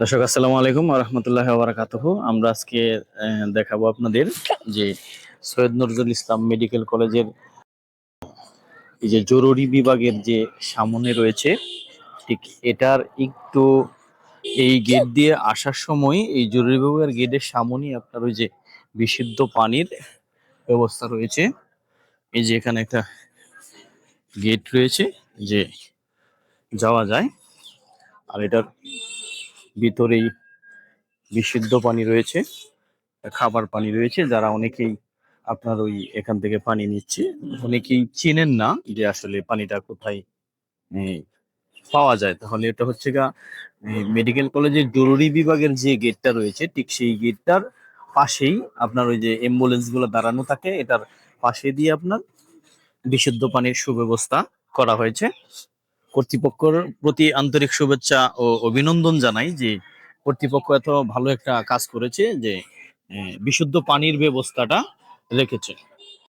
দর্শক, আসসালামু আলাইকুম রহমতুল্লাহ বারাকাতুহ। আমরা আজকে দেখাবো আপনাদের যে সৈয়দ নজরুল ইসলাম মেডিকেল কলেজের এই যে জরুরি বিভাগের যে সামনে রয়েছে, ঠিক এটার একটু এই গেট দিয়ে আসার সময় এই জরুরি বিভাগের গেটের সামনে আপনার ওই যে বিশুদ্ধ পানির ব্যবস্থা রয়েছে। এই যে এখানে একটা গেট রয়েছে, যে যাওয়া যায়। আর এটার ভিতরেই বিশুদ্ধ পানি রয়েছে, খাবার পানি রয়েছে, যারা অনেকেই আপনার ওই এখান থেকে পানি নিচ্ছে। অনেকেই চেনেন না যে আসলে পানিটা কোথায় পাওয়া যায়। তাহলে এটা হচ্ছে গা মেডিকেল কলেজের জরুরি বিভাগের যে গেটটা রয়েছে, ঠিক সেই গেটটার পাশেই আপনার ওই যে অ্যাম্বুলেন্সগুলো দাঁড়ানো থাকে, এটার পাশে দিয়ে আপনার বিশুদ্ধ পানির সুব্যবস্থা করা হয়েছে। কর্তৃপক্ষের প্রতি আন্তরিক শুভেচ্ছা ও অভিনন্দন জানাই যে কর্তৃপক্ষ এত ভালো একটা কাজ করেছে যে বিশুদ্ধ পানির ব্যবস্থাটা রেখেছে।